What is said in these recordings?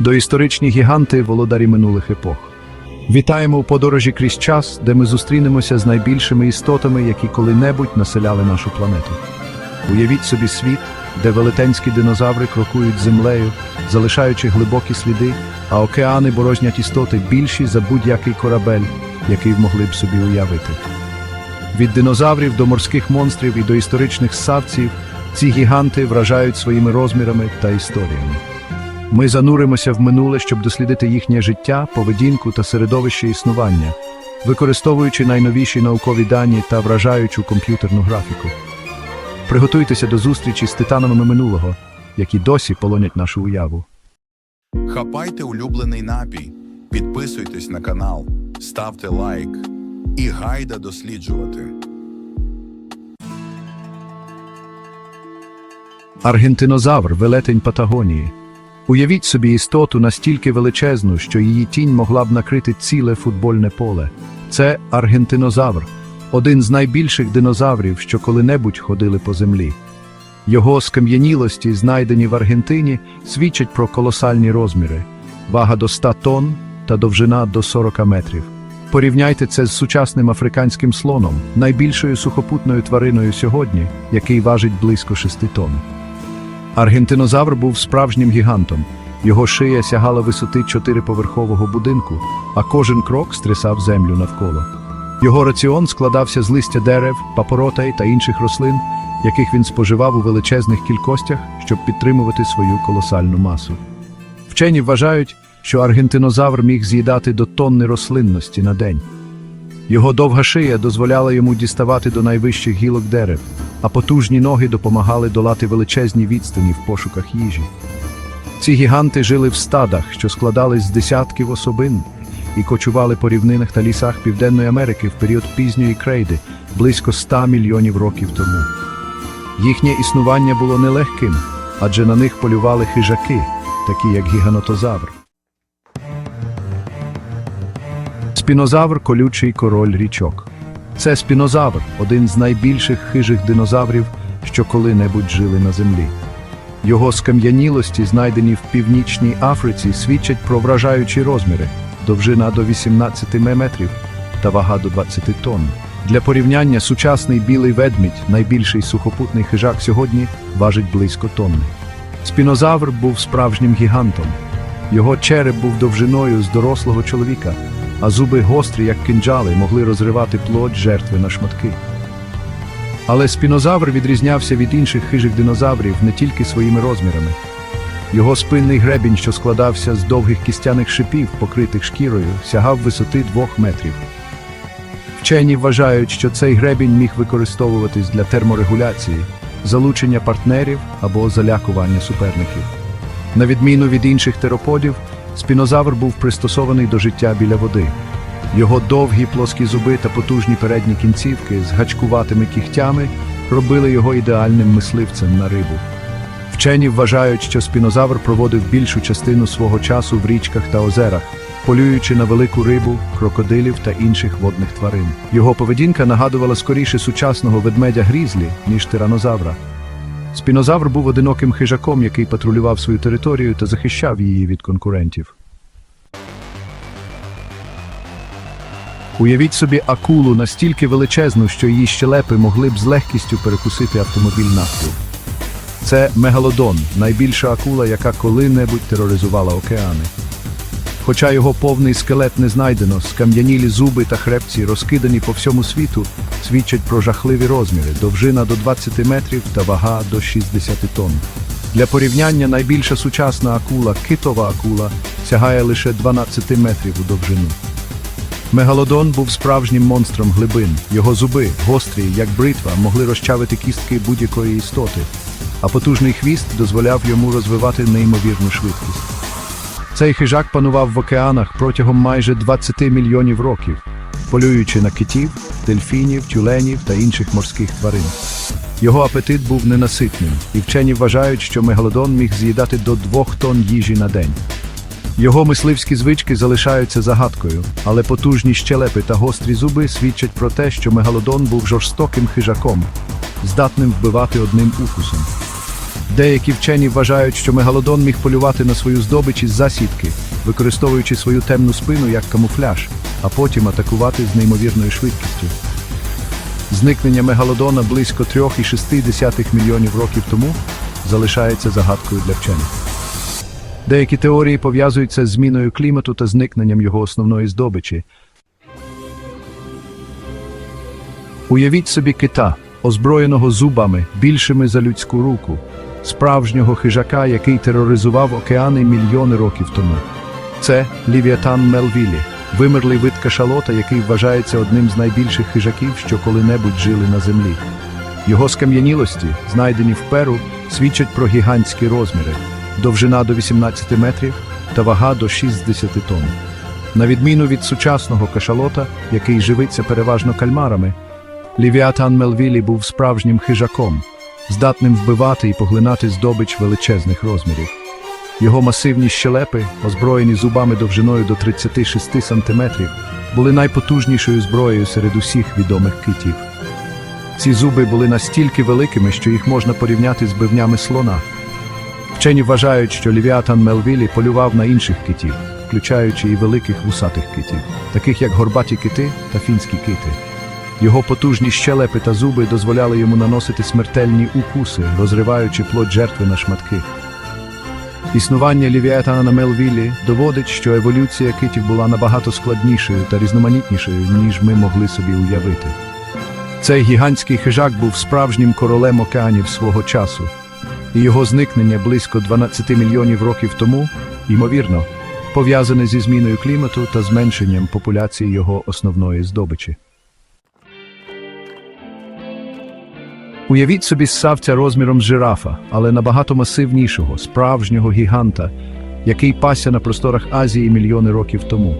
доісторичні гіганти володарі минулих епох. Вітаємо у подорожі крізь час, де ми зустрінемося з найбільшими істотами, які коли-небудь населяли нашу планету. Уявіть собі світ, де велетенські динозаври крокують землею, залишаючи глибокі сліди, а океани борожнять істоти більші за будь-який корабель, який могли б собі уявити. Від динозаврів до морських монстрів і до історичних ссавців ці гіганти вражають своїми розмірами та історіями. Ми зануримося в минуле, щоб дослідити їхнє життя, поведінку та середовище існування, використовуючи найновіші наукові дані та вражаючу комп'ютерну графіку. Приготуйтеся до зустрічі з титанами минулого, які досі полонять нашу уяву. Хапайте улюблений напій, підписуйтесь на канал, ставте лайк і гайда досліджувати. Аргентинозавр велетень Патагонії. Уявіть собі істоту настільки величезну, що її тінь могла б накрити ціле футбольне поле. Це аргентинозавр, один з найбільших динозаврів, що коли-небудь ходили по землі. Його скам'янілості, знайдені в Аргентині, свідчать про колосальні розміри, вага до 100 тонн та довжина до 40 метрів. Порівняйте це з сучасним африканським слоном, найбільшою сухопутною твариною сьогодні, який важить близько 6 тонн. Аргентинозавр був справжнім гігантом. Його шия сягала висоти чотириповерхового будинку, а кожен крок стрясав землю навколо. Його раціон складався з листя дерев, папоротей та інших рослин, яких він споживав у величезних кількостях, щоб підтримувати свою колосальну масу. Вчені вважають, що аргентинозавр міг з'їдати до тонни рослинності на день. Його довга шия дозволяла йому діставати до найвищих гілок дерев, а потужні ноги допомагали долати величезні відстані в пошуках їжі. Ці гіганти жили в стадах, що складались з десятків особин, і кочували по рівнинах та лісах Південної Америки в період пізньої крейди близько 100 мільйонів років тому. Їхнє існування було нелегким, адже на них полювали хижаки, такі як гіганотозавр. Спінозавр колючий король річок. Це спінозавр, один з найбільших хижих динозаврів, що коли-небудь жили на землі. Його скам'янілості, знайдені в північній Африці, свідчать про вражаючі розміри довжина до 18 метрів та вага до 20 тонн. Для порівняння сучасний білий ведмідь, найбільший сухопутний хижак сьогодні, важить близько тонни. Спінозавр був справжнім гігантом. Його череп був довжиною з дорослого чоловіка, а зуби гострі, як кинджали, могли розривати плоть жертви на шматки. Але спінозавр відрізнявся від інших хижих динозаврів не тільки своїми розмірами. Його спинний гребінь, що складався з довгих кістяних шипів, покритих шкірою, сягав висоти двох метрів. Вчені вважають, що цей гребінь міг використовуватись для терморегуляції, залучення партнерів або залякування суперників. На відміну від інших тероподів, спінозавр був пристосований до життя біля води. Його довгі плоскі зуби та потужні передні кінцівки з гачкуватими кігтями робили його ідеальним мисливцем на рибу. Вчені вважають, що спінозавр проводив більшу частину свого часу в річках та озерах, полюючи на велику рибу, крокодилів та інших водних тварин. Його поведінка нагадувала скоріше сучасного ведмедя грізлі, ніж тиранозавра. Спінозавр був одиноким хижаком, який патрулював свою територію та захищав її від конкурентів. Уявіть собі акулу настільки величезну, що її щелепи могли б з легкістю перекусити автомобіль навпіл. Це мегалодон, найбільша акула, яка коли-небудь тероризувала океани. Хоча його повний скелет не знайдено, скам'янілі зуби та хребці, розкидані по всьому світу, свідчать про жахливі розміри, довжина до 20 метрів та вага до 60 тонн. Для порівняння найбільша сучасна акула, китова акула, сягає лише 12 метрів у довжину. Мегалодон був справжнім монстром глибин. Його зуби, гострі, як бритва, могли розчавити кістки будь-якої істоти, а потужний хвіст дозволяв йому розвивати неймовірну швидкість. Цей хижак панував в океанах протягом майже 20 мільйонів років, полюючи на китів, дельфінів, тюленів та інших морських тварин. Його апетит був ненаситним, і вчені вважають, що мегалодон міг з'їдати до 2 тонн їжі на день. Його мисливські звички залишаються загадкою, але потужні щелепи та гострі зуби свідчать про те, що мегалодон був жорстоким хижаком, здатним вбивати одним укусом. Деякі вчені вважають, що мегалодон міг полювати на свою здобич із засідки, використовуючи свою темну спину як камуфляж, а потім атакувати з неймовірною швидкістю. Зникнення мегалодона близько 3,6 мільйонів років тому залишається загадкою для вчених. Деякі теорії пов'язуються з зміною клімату та зникненням його основної здобичі. Уявіть собі кита, озброєного зубами більшими за людську руку, справжнього хижака, який тероризував океани мільйони років тому. Це Лівіатан Мелвілі, вимерлий вид кашалота, який вважається одним з найбільших хижаків, що коли-небудь жили на землі. Його скам'янілості, знайдені в Перу, свідчать про гігантські розміри, довжина до 18 метрів та вага до 60 тонн. На відміну від сучасного кашалота, який живиться переважно кальмарами, Лівіатан Мелвілі був справжнім хижаком, здатним вбивати і поглинати здобич величезних розмірів. Його масивні щелепи, озброєні зубами довжиною до 36 сантиметрів, були найпотужнішою зброєю серед усіх відомих китів. Ці зуби були настільки великими, що їх можна порівняти з бивнями слона. Вчені вважають, що Лівіатан Мелвілі полював на інших китів, включаючи і великих вусатих китів, таких як горбаті кити та фінські кити. Його потужні щелепи та зуби дозволяли йому наносити смертельні укуси, розриваючи плоть жертви на шматки. Існування Лівіатана на Мелвілі доводить, що еволюція китів була набагато складнішою та різноманітнішою, ніж ми могли собі уявити. Цей гігантський хижак був справжнім королем океанів свого часу, і його зникнення близько 12 мільйонів років тому, ймовірно, пов'язане зі зміною клімату та зменшенням популяції його основної здобичі. Уявіть собі ссавця розміром з жирафа, але набагато масивнішого, справжнього гіганта, який пасся на просторах Азії мільйони років тому.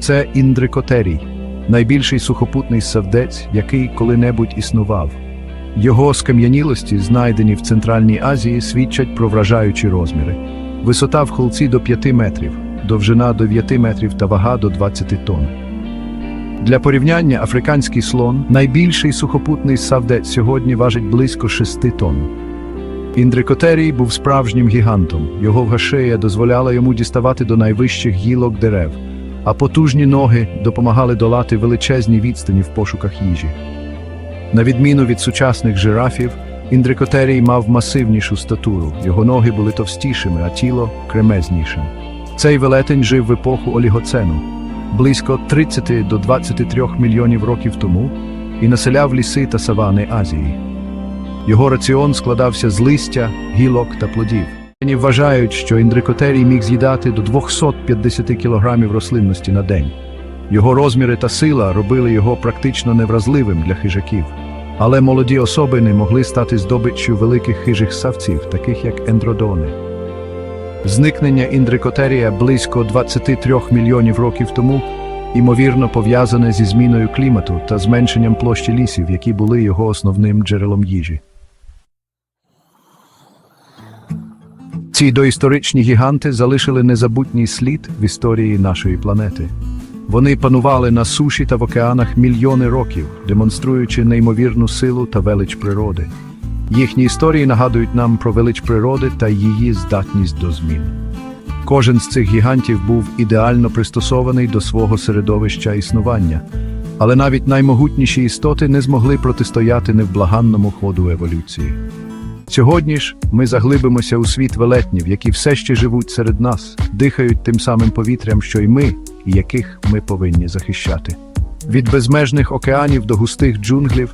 Це індрикотерій, найбільший сухопутний савдець, який коли-небудь існував. Його скам'янілості, знайдені в Центральній Азії, свідчать про вражаючі розміри. Висота в холці до 5 метрів, довжина до 9 метрів та вага до 20 тонн. Для порівняння африканський слон, найбільший сухопутний савдець сьогодні важить близько 6 тонн. Індрикотерій був справжнім гігантом. Його вгашея дозволяла йому діставати до найвищих гілок дерев, а потужні ноги допомагали долати величезні відстані в пошуках їжі. На відміну від сучасних жирафів, індрикотерій мав масивнішу статуру, його ноги були товстішими, а тіло кремезнішим. Цей велетень жив в епоху олігоцену близько 30 до 23 мільйонів років тому і населяв ліси та савани Азії. Його раціон складався з листя, гілок та плодів. Вчені вважають, що індрикотерій міг з'їдати до 250 кілограмів рослинності на день. Його розміри та сила робили його практично невразливим для хижаків. Але молоді особини могли стати здобиччю великих хижих савців, таких як ендродони. Зникнення індрикотерія близько 23 мільйонів років тому, ймовірно, пов'язане зі зміною клімату та зменшенням площі лісів, які були його основним джерелом їжі. Ці доісторичні гіганти залишили незабутній слід в історії нашої планети. Вони панували на суші та в океанах мільйони років, демонструючи неймовірну силу та велич природи. Їхні історії нагадують нам про велич природи та її здатність до змін. Кожен з цих гігантів був ідеально пристосований до свого середовища існування, але навіть наймогутніші істоти не змогли протистояти невблаганному ходу еволюції. Сьогодні ж ми заглибимося у світ велетнів, які все ще живуть серед нас, дихають тим самим повітрям, що й ми, і яких ми повинні захищати. Від безмежних океанів до густих джунглів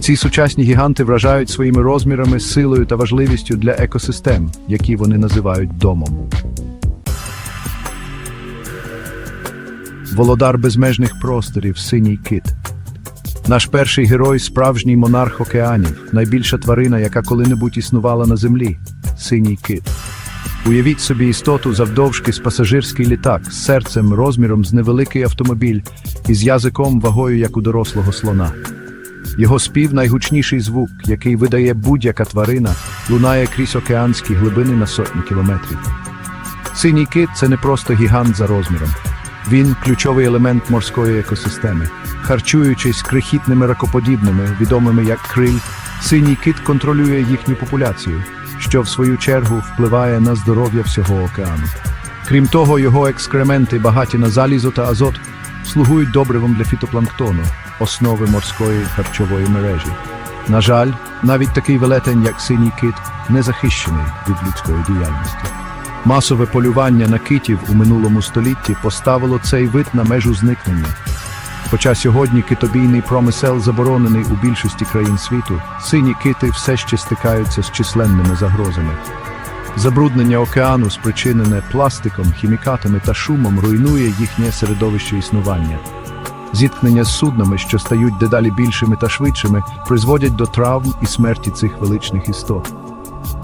ці сучасні гіганти вражають своїми розмірами, силою та важливістю для екосистем, які вони називають домом. Володар безмежних просторів, синій кит. Наш перший герой справжній монарх океанів, найбільша тварина, яка коли-небудь існувала на землі синій кит. Уявіть собі істоту завдовжки з пасажирський літак з серцем розміром з невеликий автомобіль і з язиком вагою, як у дорослого слона. Його спів найгучніший звук, який видає будь-яка тварина, лунає крізь океанські глибини на сотні кілометрів. Синій кит це не просто гігант за розміром. Він ключовий елемент морської екосистеми. Харчуючись крихітними ракоподібними, відомими як криль, синій кит контролює їхню популяцію, що в свою чергу впливає на здоров'я всього океану. Крім того, його екскременти, багаті на залізо та азот, слугують добривом для фітопланктону, основи морської харчової мережі. На жаль, навіть такий велетень, як синій кит, не захищений від людської діяльності. Масове полювання на китів у минулому столітті поставило цей вид на межу зникнення. Хоча сьогодні китобійний промисел заборонений у більшості країн світу, сині кити все ще стикаються з численними загрозами. Забруднення океану, спричинене пластиком, хімікатами та шумом, руйнує їхнє середовище існування. Зіткнення з суднами, що стають дедалі більшими та швидшими, призводять до травм і смерті цих величних істот.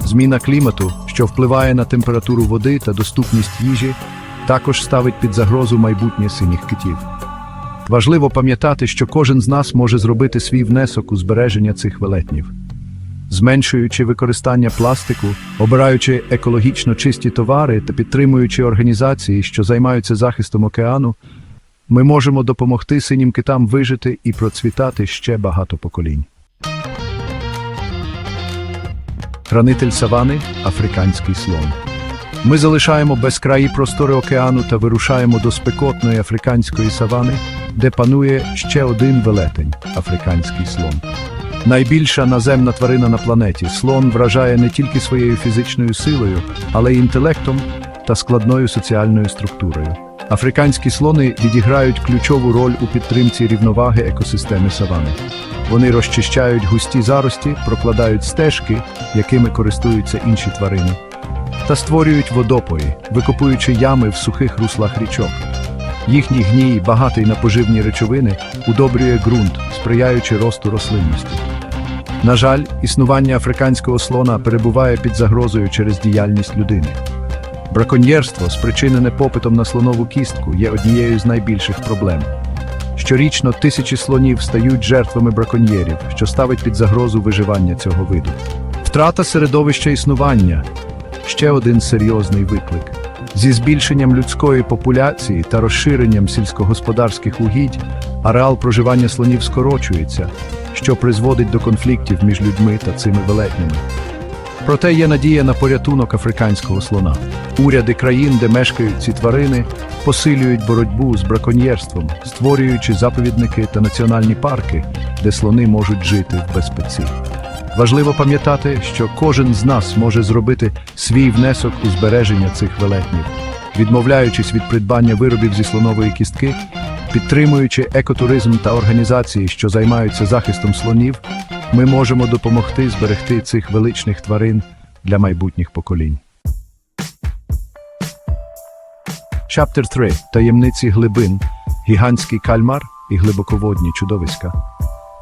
Зміна клімату, що впливає на температуру води та доступність їжі, також ставить під загрозу майбутнє синіх китів. Важливо пам'ятати, що кожен з нас може зробити свій внесок у збереження цих велетнів. Зменшуючи використання пластику, обираючи екологічно чисті товари та підтримуючи організації, що займаються захистом океану, ми можемо допомогти синім китам вижити і процвітати ще багато поколінь. Хранитель савани африканський слон. Ми залишаємо безкраї простори океану та вирушаємо до спекотної африканської савани, де панує ще один велетень африканський слон. Найбільша наземна тварина на планеті, слон вражає не тільки своєю фізичною силою, але й інтелектом та складною соціальною структурою. Африканські слони відіграють ключову роль у підтримці рівноваги екосистеми савани. Вони розчищають густі зарості, прокладають стежки, якими користуються інші тварини, та створюють водопої, викопуючи ями в сухих руслах річок. Їхній гній, багатий на поживні речовини, удобрює ґрунт, сприяючи росту рослинності. На жаль, існування африканського слона перебуває під загрозою через діяльність людини. Браконьєрство, спричинене попитом на слонову кістку, є однією з найбільших проблем. Щорічно тисячі слонів стають жертвами браконьєрів, що ставить під загрозу виживання цього виду. Втрата середовища існування ще один серйозний виклик. Зі збільшенням людської популяції та розширенням сільськогосподарських угідь ареал проживання слонів скорочується, що призводить до конфліктів між людьми та цими велетнями. Проте є надія на порятунок африканського слона. Уряди країн, де мешкають ці тварини, посилюють боротьбу з браконьєрством, створюючи заповідники та національні парки, де слони можуть жити в безпеці. Важливо пам'ятати, що кожен з нас може зробити свій внесок у збереження цих велетнів, відмовляючись від придбання виробів зі слонової кістки, підтримуючи екотуризм та організації, що займаються захистом слонів, ми можемо допомогти зберегти цих величних тварин для майбутніх поколінь. Chapter 3. Таємниці глибин, гігантський кальмар і глибоководні чудовиська.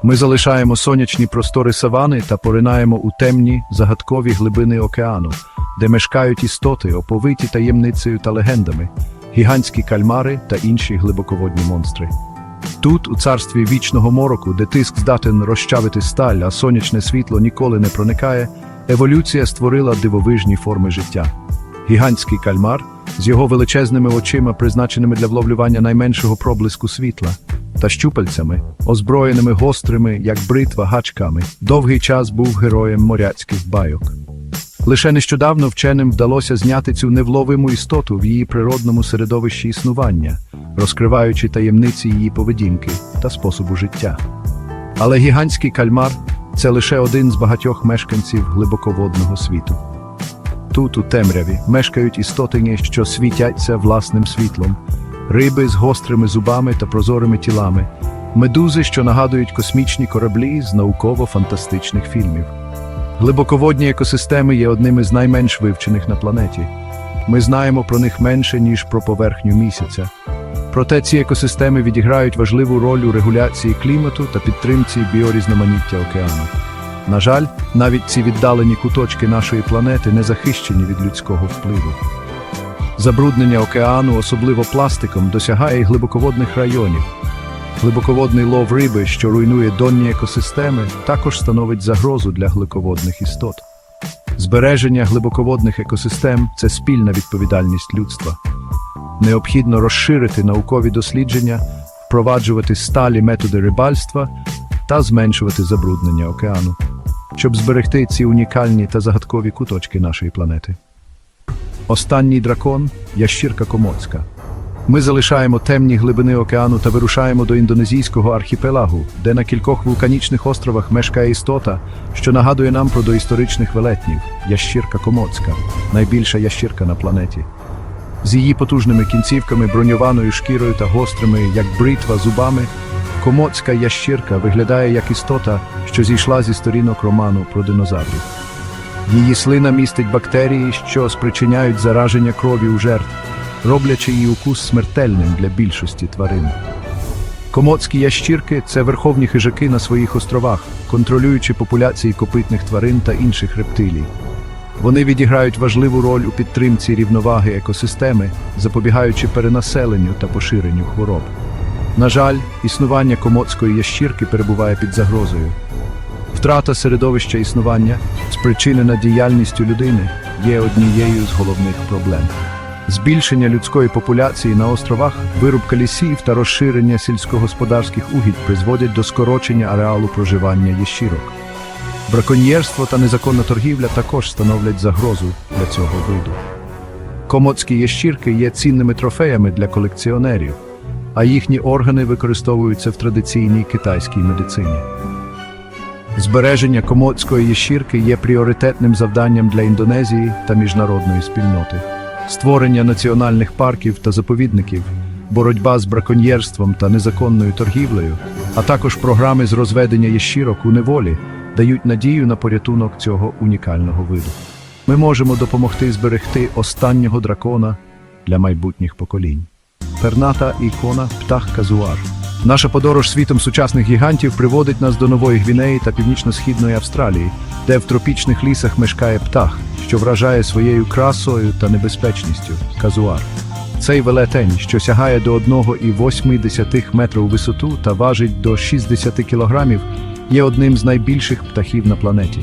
Ми залишаємо сонячні простори савани та поринаємо у темні, загадкові глибини океану, де мешкають істоти, оповиті таємницею та легендами, гігантські кальмари та інші глибоководні монстри. Тут, у царстві вічного мороку, де тиск здатен розчавити сталь, а сонячне світло ніколи не проникає, еволюція створила дивовижні форми життя. Гігантський кальмар з його величезними очима, призначеними для вловлювання найменшого проблиску світла, та щупальцями, озброєними гострими, як бритва, гачками, довгий час був героєм моряцьких байок. Лише нещодавно вченим вдалося зняти цю невловиму істоту в її природному середовищі існування, розкриваючи таємниці її поведінки та способу життя. Але гігантський кальмар це лише один з багатьох мешканців глибоководного світу. Тут, у темряві, мешкають істотині, що світяться власним світлом, риби з гострими зубами та прозорими тілами, медузи, що нагадують космічні кораблі з науково-фантастичних фільмів. Глибоководні екосистеми є одними з найменш вивчених на планеті. Ми знаємо про них менше, ніж про поверхню місяця. Проте ці екосистеми відіграють важливу роль у регуляції клімату та підтримці біорізноманіття океану. На жаль, навіть ці віддалені куточки нашої планети не захищені від людського впливу. Забруднення океану, особливо пластиком, досягає й глибоководних районів. Глибоководний лов риби, що руйнує донні екосистеми, також становить загрозу для глибоководних істот. Збереження глибоководних екосистем це спільна відповідальність людства. Необхідно розширити наукові дослідження, впроваджувати сталі методи рибальства та зменшувати забруднення океану. щоб зберегти ці унікальні та загадкові куточки нашої планети. Останній дракон ящірка Комоцька. Ми залишаємо темні глибини океану та вирушаємо до індонезійського архіпелагу, де на кількох вулканічних островах мешкає істота, що нагадує нам про доісторичних велетнів ящірка Комоцька, найбільша ящірка на планеті. З її потужними кінцівками, броньованою шкірою та гострими, як бритва, зубами, комоцька ящірка виглядає як істота, що зійшла зі сторінок роману про динозаврів. Її слина містить бактерії, що спричиняють зараження крові у жертв, роблячи її укус смертельним для більшості тварин. Комоцькі ящірки це верховні хижаки на своїх островах, контролюючи популяції копитних тварин та інших рептилій. Вони відіграють важливу роль у підтримці рівноваги екосистеми, запобігаючи перенаселенню та поширенню хвороб. На жаль, існування комоцької ящірки перебуває під загрозою. Втрата середовища існування, спричинена діяльністю людини, є однією з головних проблем. Збільшення людської популяції на островах, вирубка лісів та розширення сільськогосподарських угідь призводять до скорочення ареалу проживання ящірок. Браконьєрство та незаконна торгівля також становлять загрозу для цього виду. Комоцькі ящірки є цінними трофеями для колекціонерів, а їхні органи використовуються в традиційній китайській медицині. Збереження комоцької ящірки є пріоритетним завданням для Індонезії та міжнародної спільноти. Створення національних парків та заповідників, боротьба з браконьєрством та незаконною торгівлею, а також програми з розведення ящірок у неволі дають надію на порятунок цього унікального виду. Ми можемо допомогти зберегти останнього дракона для майбутніх поколінь. Перната ікона птах казуар. Наша подорож світом сучасних гігантів приводить нас до Нової Гвінеї та північно-східної Австралії, де в тропічних лісах мешкає птах, що вражає своєю красою та небезпечністю казуар. Цей велетень, що сягає до 1,8 метрів у висоту та важить до 60 кілограмів, є одним з найбільших птахів на планеті.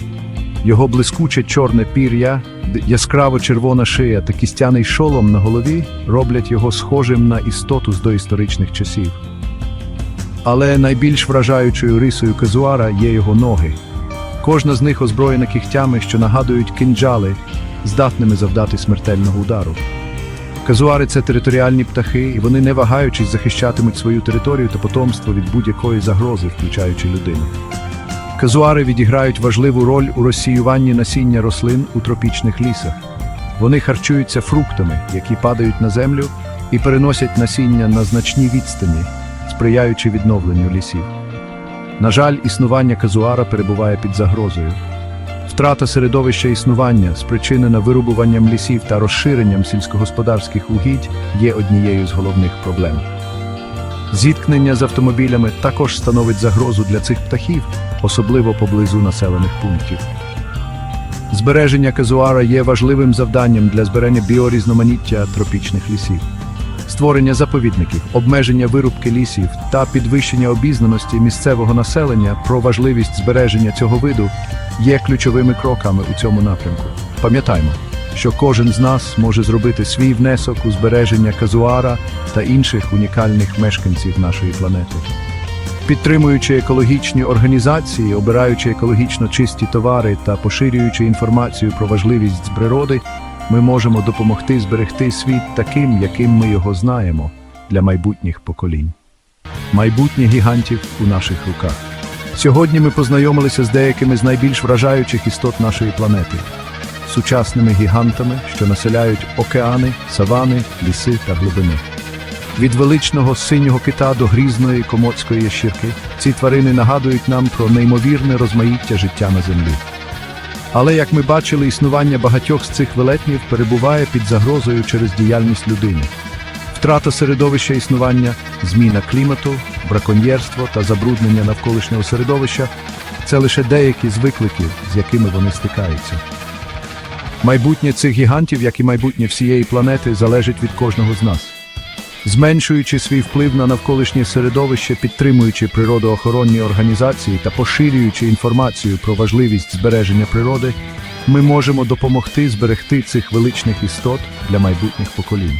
Його блискуче чорне пір'я, яскраво червона шия та кістяний шолом на голові роблять його схожим на істоту з доісторичних часів. Але найбільш вражаючою рисою казуара є його ноги. Кожна з них озброєна кігтями, що нагадують кинджали, здатними завдати смертельного удару. Казуари це територіальні птахи, і вони, не вагаючись, захищатимуть свою територію та потомство від будь-якої загрози, включаючи людину. Казуари відіграють важливу роль у розсіюванні насіння рослин у тропічних лісах. Вони харчуються фруктами, які падають на землю, і переносять насіння на значні відстані, сприяючи відновленню лісів. На жаль, існування казуара перебуває під загрозою. Втрата середовища існування, спричинена вирубуванням лісів та розширенням сільськогосподарських угідь, є однією з головних проблем. Зіткнення з автомобілями також становить загрозу для цих птахів, особливо поблизу населених пунктів. Збереження казуара є важливим завданням для збереження біорізноманіття тропічних лісів. Створення заповідників, обмеження вирубки лісів та підвищення обізнаності місцевого населення про важливість збереження цього виду є ключовими кроками у цьому напрямку. Пам'ятаймо, що кожен з нас може зробити свій внесок у збереження казуара та інших унікальних мешканців нашої планети. Підтримуючи екологічні організації, обираючи екологічно чисті товари та поширюючи інформацію про важливість природи, ми можемо допомогти зберегти світ таким, яким ми його знаємо, для майбутніх поколінь. Майбутнє гігантів у наших руках. Сьогодні ми познайомилися з деякими з найбільш вражаючих істот нашої планети сучасними гігантами, що населяють океани, савани, ліси та глибини. Від величного синього кита до грізної комоцької ящірки ці тварини нагадують нам про неймовірне розмаїття життя на землі. Але, як ми бачили, існування багатьох з цих велетнів перебуває під загрозою через діяльність людини. Втрата середовища існування, зміна клімату, браконьєрство та забруднення навколишнього середовища це лише деякі з викликів, з якими вони стикаються. Майбутнє цих гігантів, як і майбутнє всієї планети, залежить від кожного з нас. Зменшуючи свій вплив на навколишнє середовище, підтримуючи природоохоронні організації та поширюючи інформацію про важливість збереження природи, ми можемо допомогти зберегти цих величних істот для майбутніх поколінь.